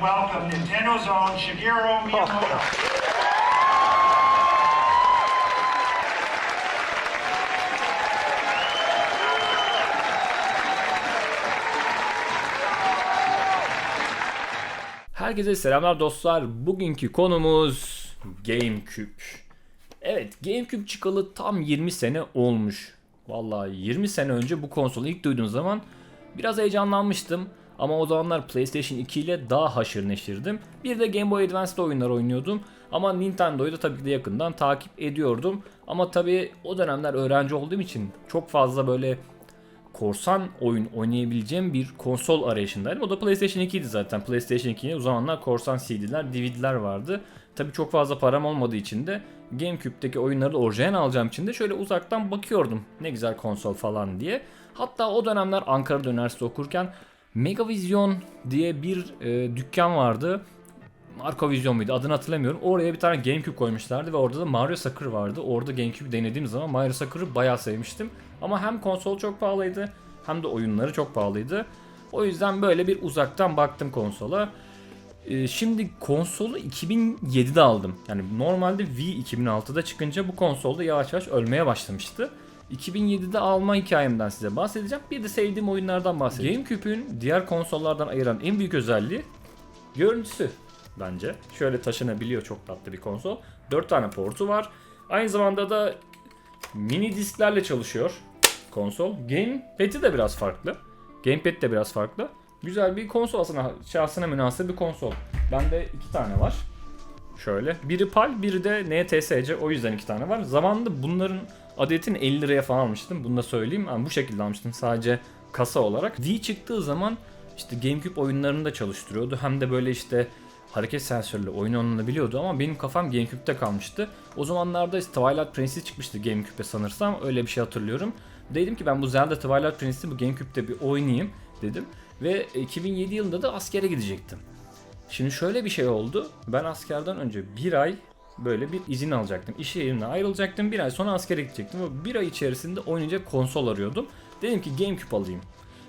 welcome Nintendo's own Shigeru Miyamoto. Herkese selamlar dostlar. Bugünkü konumuz GameCube. Evet GameCube çıkalı tam 20 sene olmuş. Vallahi 20 sene önce bu konsolu ilk duyduğum zaman biraz heyecanlanmıştım. Ama o zamanlar PlayStation 2 ile daha haşır neşirdim. Bir de Game Boy Advance'da oyunlar oynuyordum. Ama Nintendo'yu da tabii ki de yakından takip ediyordum. Ama tabii o dönemler öğrenci olduğum için çok fazla böyle korsan oyun oynayabileceğim bir konsol arayışındaydım. O da PlayStation 2 idi zaten. PlayStation 2'ye o zamanlar korsan CD'ler, DVD'ler vardı. Tabii çok fazla param olmadığı için de GameCube'deki oyunları da orijinal alacağım için de şöyle uzaktan bakıyordum. Ne güzel konsol falan diye. Hatta o dönemler Ankara'da üniversite okurken Megavision diye bir e, dükkan vardı. Marco Vision muydu adını hatırlamıyorum. Oraya bir tane GameCube koymuşlardı ve orada da Mario Soccer vardı. Orada GameCube denediğim zaman Mario Soccer'ı bayağı sevmiştim. Ama hem konsol çok pahalıydı hem de oyunları çok pahalıydı. O yüzden böyle bir uzaktan baktım konsola. Ee, şimdi konsolu 2007'de aldım. Yani normalde Wii 2006'da çıkınca bu konsolda yavaş yavaş ölmeye başlamıştı. 2007'de alma hikayemden size bahsedeceğim. Bir de sevdiğim oyunlardan bahsedeceğim. GameCube'ün diğer konsollardan ayıran en büyük özelliği görüntüsü bence. Şöyle taşınabiliyor çok tatlı bir konsol. 4 tane portu var. Aynı zamanda da mini disklerle çalışıyor konsol. Gamepad'i de biraz farklı. Gamepad de biraz farklı. Güzel bir konsol aslında şahsına münasır bir konsol. Bende iki tane var. Şöyle. Biri PAL, biri de NTSC. O yüzden iki tane var. Zamanında bunların adetini 50 liraya falan almıştım. Bunu da söyleyeyim. Yani bu şekilde almıştım sadece kasa olarak. Wii çıktığı zaman işte GameCube oyunlarını da çalıştırıyordu. Hem de böyle işte hareket sensörlü oyun oynanabiliyordu ama benim kafam GameCube'de kalmıştı. O zamanlarda işte Twilight Princess çıkmıştı GameCube'e sanırsam. Öyle bir şey hatırlıyorum. Dedim ki ben bu Zelda Twilight Princess'i bu GameCube'de bir oynayayım dedim. Ve 2007 yılında da askere gidecektim. Şimdi şöyle bir şey oldu. Ben askerden önce bir ay böyle bir izin alacaktım. İş yerimden ayrılacaktım. Bir ay sonra askere gidecektim. Ve bir ay içerisinde oynayacak konsol arıyordum. Dedim ki GameCube alayım.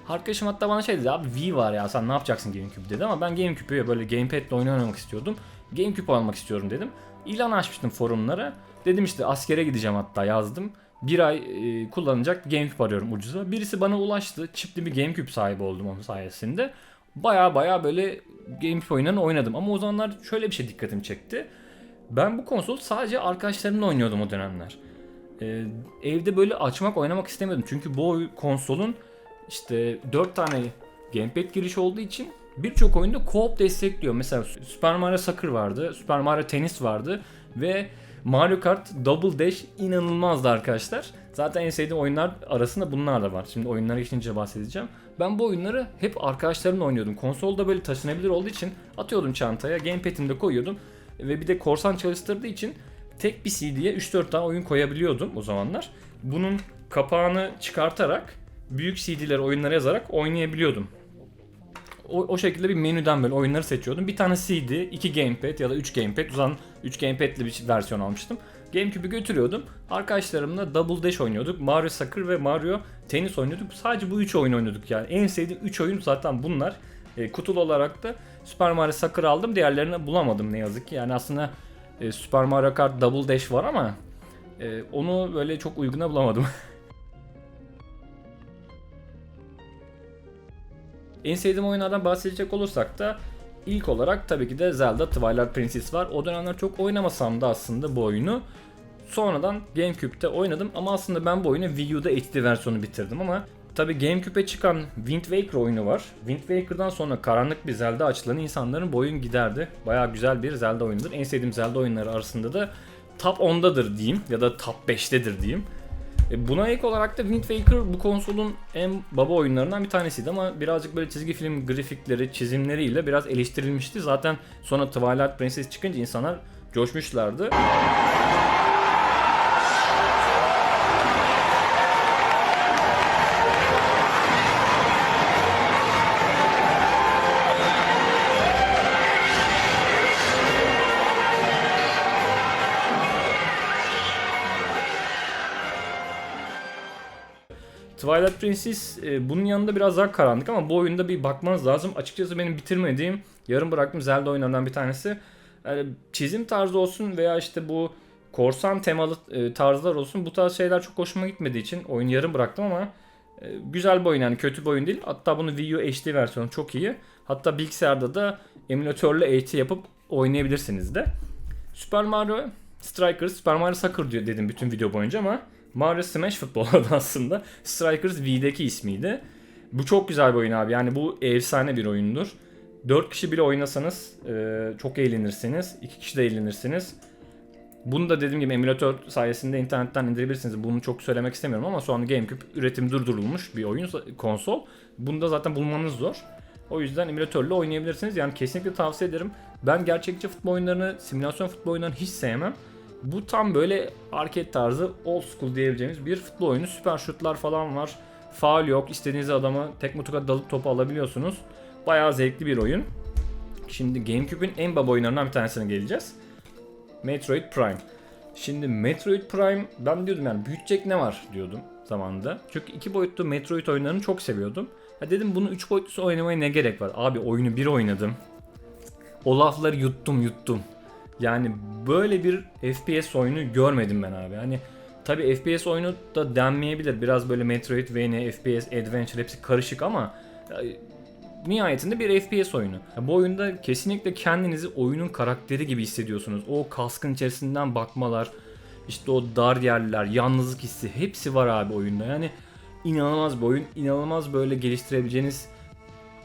Arkadaşım hatta bana şey dedi abi Wii var ya sen ne yapacaksın GameCube dedi ama ben GameCube'ü böyle gamepad'le oyun oynamak istiyordum. GameCube almak istiyorum dedim. İlan açmıştım forumlara. Dedim işte askere gideceğim hatta yazdım. Bir ay e, kullanacak GameCube arıyorum ucuza. Birisi bana ulaştı. Çipli bir GameCube sahibi oldum onun sayesinde. Baya baya böyle GameCube oyunlarını oynadım. Ama o zamanlar şöyle bir şey dikkatimi çekti. Ben bu konsol sadece arkadaşlarımla oynuyordum o dönemler. Ee, evde böyle açmak oynamak istemiyordum. Çünkü bu konsolun işte 4 tane gamepad girişi olduğu için birçok oyunda co-op destekliyor. Mesela Super Mario Soccer vardı, Super Mario Tennis vardı ve Mario Kart Double Dash inanılmazdı arkadaşlar. Zaten en sevdiğim oyunlar arasında bunlar da var. Şimdi oyunlara geçince bahsedeceğim. Ben bu oyunları hep arkadaşlarımla oynuyordum. Konsolda böyle taşınabilir olduğu için atıyordum çantaya, gamepad'imde koyuyordum. Ve bir de korsan çalıştırdığı için tek bir CD'ye 3-4 tane oyun koyabiliyordum o zamanlar. Bunun kapağını çıkartarak büyük CD'leri oyunlara yazarak oynayabiliyordum. O, o şekilde bir menüden böyle oyunları seçiyordum. Bir tane CD, iki gamepad ya da 3 gamepad. O zaman 3 gamepad'li bir versiyon almıştım. GameCube'ü götürüyordum. Arkadaşlarımla Double Dash oynuyorduk. Mario Soccer ve Mario Tennis oynuyorduk. Sadece bu 3 oyun oynadık yani. En sevdiğim 3 oyun zaten bunlar. E, kutulu olarak da Super Mario Soccer aldım. Diğerlerini bulamadım ne yazık ki. Yani aslında e, Super Mario Kart Double Dash var ama e, onu böyle çok uyguna bulamadım. En sevdiğim oyunlardan bahsedecek olursak da ilk olarak tabii ki de Zelda Twilight Princess var. O dönemler çok oynamasam da aslında bu oyunu sonradan GameCube'de oynadım ama aslında ben bu oyunu Wii U'da HD versiyonu bitirdim ama tabii GameCube'e çıkan Wind Waker oyunu var. Wind Waker'dan sonra karanlık bir Zelda açılan insanların bu oyun giderdi. Bayağı güzel bir Zelda oyunudur. En sevdiğim Zelda oyunları arasında da top 10'dadır diyeyim ya da top 5'tedir diyeyim. E, Buna ek olarak da Wind Waker bu konsolun en baba oyunlarından bir tanesiydi ama birazcık böyle çizgi film grafikleri, çizimleriyle biraz eleştirilmişti. Zaten sonra Twilight Princess çıkınca insanlar coşmuşlardı. Twilight Princess e, bunun yanında biraz daha karanlık ama bu oyunda bir bakmanız lazım. Açıkçası benim bitirmediğim, yarım bıraktığım Zelda oyunlarından bir tanesi. Yani çizim tarzı olsun veya işte bu korsan temalı e, tarzlar olsun bu tarz şeyler çok hoşuma gitmediği için oyunu yarım bıraktım ama e, güzel bir oyun yani kötü bir oyun değil. Hatta bunun Wii U HD versiyonu çok iyi. Hatta bilgisayarda da emülatörle HD yapıp oynayabilirsiniz de. Super Mario Strikers, Super Mario Soccer diyor dedim bütün video boyunca ama Mario Smash Football aslında. Strikers V'deki ismiydi. Bu çok güzel bir oyun abi. Yani bu efsane bir oyundur. 4 kişi bile oynasanız e, çok eğlenirsiniz. 2 kişi de eğlenirsiniz. Bunu da dediğim gibi emülatör sayesinde internetten indirebilirsiniz. Bunu çok söylemek istemiyorum ama şu an GameCube üretim durdurulmuş bir oyun konsol. Bunu da zaten bulmanız zor. O yüzden emülatörle oynayabilirsiniz. Yani kesinlikle tavsiye ederim. Ben gerçekçi futbol oyunlarını, simülasyon futbol oyunlarını hiç sevmem. Bu tam böyle arcade tarzı old school diyebileceğimiz bir futbol oyunu. Süper şutlar falan var. Faul yok. İstediğiniz adamı tek mutuka dalıp topu alabiliyorsunuz. Bayağı zevkli bir oyun. Şimdi GameCube'ün en baba oyunlarından bir tanesine geleceğiz. Metroid Prime. Şimdi Metroid Prime ben diyordum yani büyütecek ne var diyordum zamanında. Çünkü iki boyutlu Metroid oyunlarını çok seviyordum. Ya dedim bunu üç boyutlusu oynamaya ne gerek var? Abi oyunu bir oynadım. O lafları yuttum yuttum. Yani böyle bir FPS oyunu görmedim ben abi. Hani tabi FPS oyunu da denmeyebilir. Biraz böyle Metroidvania, FPS, Adventure hepsi karışık ama nihayetinde bir FPS oyunu. Bu oyunda kesinlikle kendinizi oyunun karakteri gibi hissediyorsunuz. O kaskın içerisinden bakmalar, işte o dar yerler, yalnızlık hissi hepsi var abi oyunda. Yani inanılmaz bir oyun. inanılmaz böyle geliştirebileceğiniz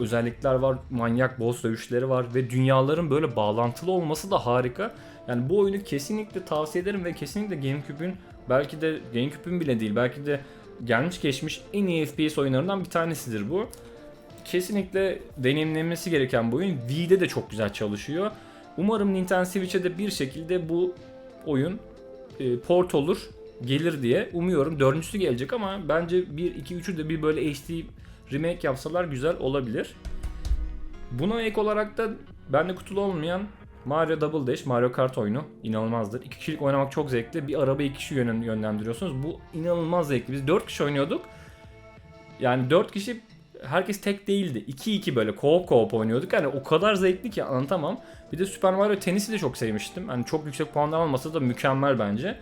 özellikler var. Manyak boss dövüşleri var ve dünyaların böyle bağlantılı olması da harika. Yani bu oyunu kesinlikle tavsiye ederim ve kesinlikle GameCube'ün belki de GameCube'ün bile değil belki de gelmiş geçmiş en iyi FPS oyunlarından bir tanesidir bu. Kesinlikle deneyimlenmesi gereken bu oyun. Wii'de de çok güzel çalışıyor. Umarım Nintendo Switch'e de bir şekilde bu oyun e, port olur, gelir diye umuyorum. Dördüncüsü gelecek ama bence 1, 2, 3'ü de bir böyle HD remake yapsalar güzel olabilir. Buna ek olarak da bende kutulu olmayan Mario Double Dash, Mario Kart oyunu inanılmazdır. İki kişilik oynamak çok zevkli. Bir araba iki kişi yönlen- yönlendiriyorsunuz. Bu inanılmaz zevkli. Biz 4 kişi oynuyorduk. Yani 4 kişi herkes tek değildi. 2-2 böyle co-op co-op oynuyorduk. Yani o kadar zevkli ki anlatamam. Bir de Super Mario Tennis'i de çok sevmiştim. Hani çok yüksek puanlar almasa da mükemmel bence.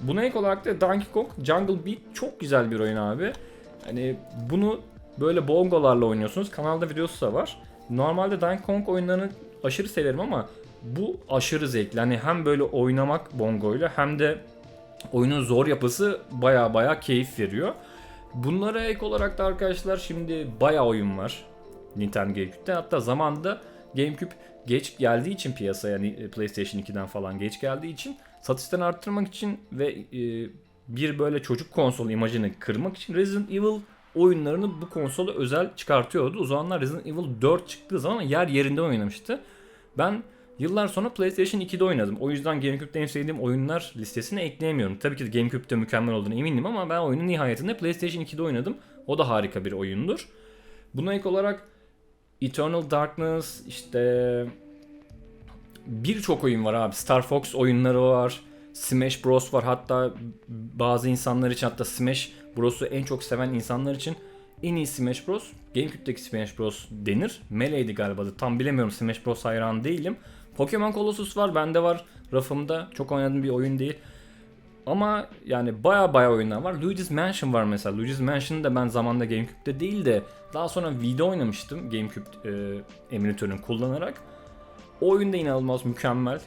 Buna ek olarak da Donkey Kong Jungle Beat çok güzel bir oyun abi. Hani bunu böyle bongolarla oynuyorsunuz. Kanalda videosu da var. Normalde Donkey Kong oyunlarını aşırı severim ama bu aşırı zevkli. Hani hem böyle oynamak bongoyla hem de oyunun zor yapısı baya baya keyif veriyor. Bunlara ek olarak da arkadaşlar şimdi baya oyun var Nintendo GameCube'de. Hatta zamanda GameCube geç geldiği için piyasaya yani PlayStation 2'den falan geç geldiği için satışlarını arttırmak için ve e, bir böyle çocuk konsol imajını kırmak için Resident Evil oyunlarını bu konsola özel çıkartıyordu. O zamanlar Resident Evil 4 çıktığı zaman yer yerinde oynamıştı. Ben yıllar sonra PlayStation 2'de oynadım. O yüzden GameCube'de en sevdiğim oyunlar listesine ekleyemiyorum. Tabii ki de GameCube'de mükemmel olduğunu eminim ama ben oyunu nihayetinde PlayStation 2'de oynadım. O da harika bir oyundur. Buna ek olarak Eternal Darkness işte birçok oyun var abi. Star Fox oyunları var. Smash Bros var. Hatta bazı insanlar için hatta Smash Bros'u en çok seven insanlar için en iyi Smash Bros. GameCube'deki Smash Bros denir. Melee'ydi galiba da. Tam bilemiyorum. Smash Bros hayranı değilim. Pokemon Colossus var. Bende var rafımda. Çok oynadığım bir oyun değil. Ama yani baya baya oyunlar var. Luigi's Mansion var mesela. Luigi's Mansion'ı da ben zamanında GameCube'de değil de daha sonra Wii'de oynamıştım. GameCube e, emülatörünü kullanarak. O oyun da inanılmaz mükemmel.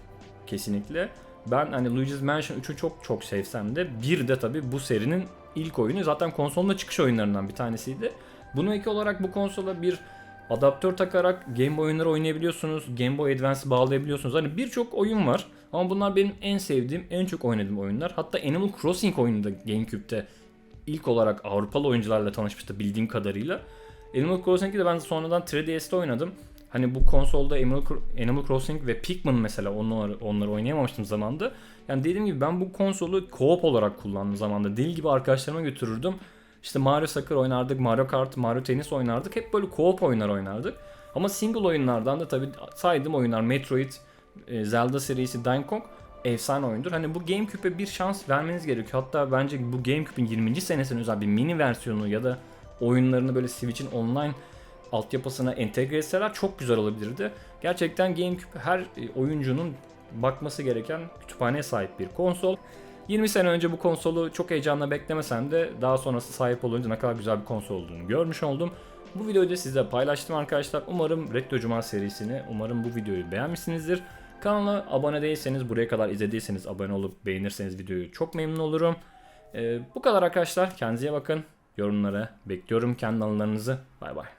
Kesinlikle. Ben hani Luigi's Mansion 3'ü çok çok sevsem de bir de tabi bu serinin ilk oyunu zaten konsolun da çıkış oyunlarından bir tanesiydi. Buna ek olarak bu konsola bir adaptör takarak Game Boy oyunları oynayabiliyorsunuz. Game Boy Advance'ı bağlayabiliyorsunuz. Hani birçok oyun var. Ama bunlar benim en sevdiğim, en çok oynadığım oyunlar. Hatta Animal Crossing oyunu da GameCube'de ilk olarak Avrupalı oyuncularla tanışmıştı bildiğim kadarıyla. Animal Crossing'i de ben sonradan 3DS'te oynadım. Hani bu konsolda Animal, Crossing ve Pikmin mesela onları, onları oynayamamıştım zamanda. Yani dediğim gibi ben bu konsolu co-op olarak kullandım zamanda. Deli gibi arkadaşlarıma götürürdüm. İşte Mario Soccer oynardık, Mario Kart, Mario Tennis oynardık. Hep böyle co-op oyunlar oynardık. Ama single oyunlardan da tabii saydığım oyunlar Metroid, e, Zelda serisi, Donkey Kong. efsane oyundur. Hani bu GameCube'e bir şans vermeniz gerekiyor. Hatta bence bu GameCube'in 20. senesine özel bir mini versiyonu ya da oyunlarını böyle Switch'in online altyapısına entegre etseler çok güzel olabilirdi. Gerçekten GameCube her e, oyuncunun bakması gereken kütüphaneye sahip bir konsol. 20 sene önce bu konsolu çok heyecanla beklemesem de daha sonrası sahip olunca ne kadar güzel bir konsol olduğunu görmüş oldum. Bu videoyu da sizle paylaştım arkadaşlar. Umarım Retro Cuma serisini, umarım bu videoyu beğenmişsinizdir. Kanala abone değilseniz, buraya kadar izlediyseniz abone olup beğenirseniz videoyu çok memnun olurum. Ee, bu kadar arkadaşlar. Kendinize bakın. Yorumlara bekliyorum kendi anılarınızı. Bay bay.